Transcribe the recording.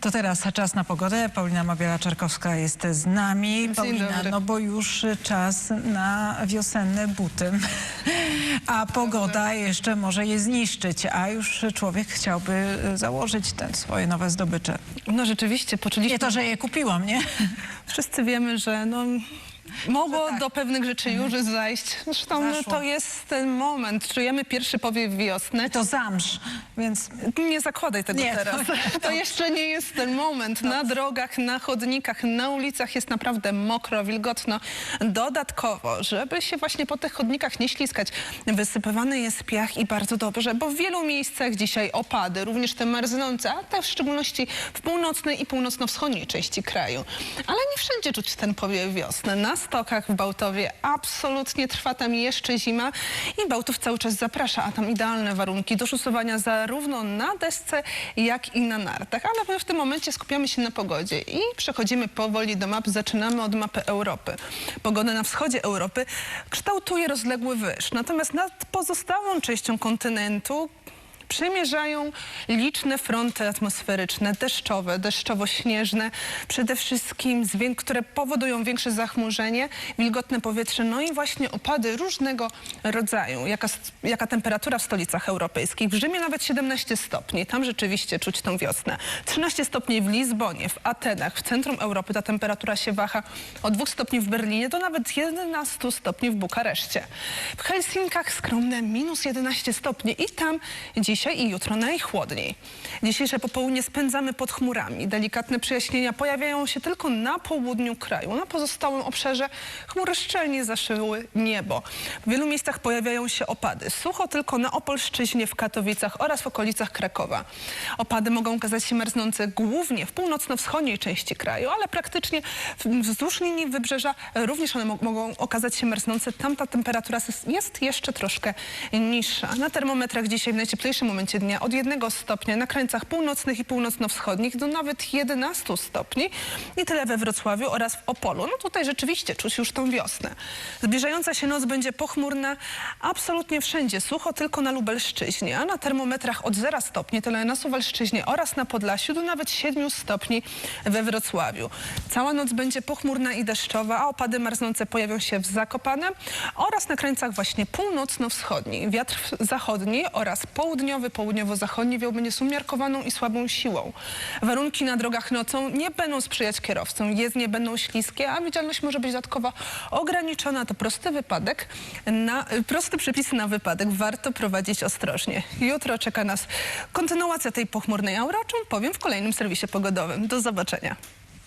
To teraz czas na pogodę. Paulina Mobiela-Czarkowska jest z nami. Paulina, no bo już czas na wiosenne buty. A pogoda jeszcze może je zniszczyć, a już człowiek chciałby założyć te swoje nowe zdobycze. No rzeczywiście, poczuliśmy, Nie to, że je kupiłam, nie? wszyscy wiemy, że no, mogło tak. do pewnych rzeczy już zajść. Zresztą no, Zaszło. to jest ten moment, czujemy pierwszy powiew wiosny. To zamrz, więc Nie zakładaj tego Nie, teraz. to- To jeszcze nie jest ten moment. Na drogach, na chodnikach, na ulicach jest naprawdę mokro, wilgotno. Dodatkowo, żeby się właśnie po tych chodnikach nie śliskać, wysypywany jest piach i bardzo dobrze, bo w wielu miejscach dzisiaj opady, również te marznące, a te w szczególności w północnej i północno-wschodniej części kraju. Ale nie wszędzie czuć ten powiew wiosny. Na stokach w Bałtowie absolutnie trwa tam jeszcze zima i Bałtów cały czas zaprasza, a tam idealne warunki do szusowania zarówno na desce, jak i na nartach. Ale my w tym momencie skupiamy się na pogodzie i przechodzimy powoli do map. Zaczynamy od mapy Europy. Pogoda na wschodzie Europy kształtuje rozległy wyż, natomiast nad pozostałą częścią kontynentu przemierzają liczne fronty atmosferyczne, deszczowe, deszczowo-śnieżne, przede wszystkim, które powodują większe zachmurzenie, wilgotne powietrze, no i właśnie opady różnego rodzaju. Jaka, jaka temperatura w stolicach europejskich? W Rzymie nawet 17 stopni, tam rzeczywiście czuć tą wiosnę. 13 stopni w Lizbonie, w Atenach, w centrum Europy ta temperatura się waha od 2 stopni w Berlinie do nawet 11 stopni w Bukareszcie. W Helsinkach skromne minus 11 stopni i tam dzisiaj i jutro najchłodniej. Dzisiejsze popołudnie spędzamy pod chmurami. Delikatne przejaśnienia pojawiają się tylko na południu kraju. Na pozostałym obszarze chmury szczelnie zaszyły niebo. W wielu miejscach pojawiają się opady. Sucho tylko na Opolszczyźnie, w Katowicach oraz w okolicach Krakowa. Opady mogą okazać się marznące głównie w północno-wschodniej części kraju, ale praktycznie wzdłuż linii wybrzeża również one mo- mogą okazać się marznące. Tam ta temperatura jest jeszcze troszkę niższa. Na termometrach dzisiaj w najcieplejszym momencie dnia od 1 stopnia na krańcach północnych i północno-wschodnich do nawet 11 stopni i tyle we Wrocławiu oraz w Opolu. No tutaj rzeczywiście czuć już tą wiosnę. Zbliżająca się noc będzie pochmurna absolutnie wszędzie. Sucho tylko na Lubelszczyźnie, a na termometrach od 0 stopni tyle na Suwalszczyźnie oraz na Podlasiu do nawet 7 stopni we Wrocławiu. Cała noc będzie pochmurna i deszczowa, a opady marznące pojawią się w Zakopane oraz na krańcach właśnie północno-wschodniej. Wiatr zachodni oraz południowy, południowo-zachodni wiał będzie umiarkowaną i słabą siłą. Warunki na drogach nocą nie będą sprzyjać kierowcom. Jezdnie będą śliskie, a widzialność może być dodatkowo ograniczona. To prosty wypadek, na, prosty przepis na wypadek. Warto prowadzić ostrożnie. Jutro czeka nas kontynuacja tej pochmurnej aury, o czym powiem w kolejnym serwisie pogodowym. Do zobaczenia.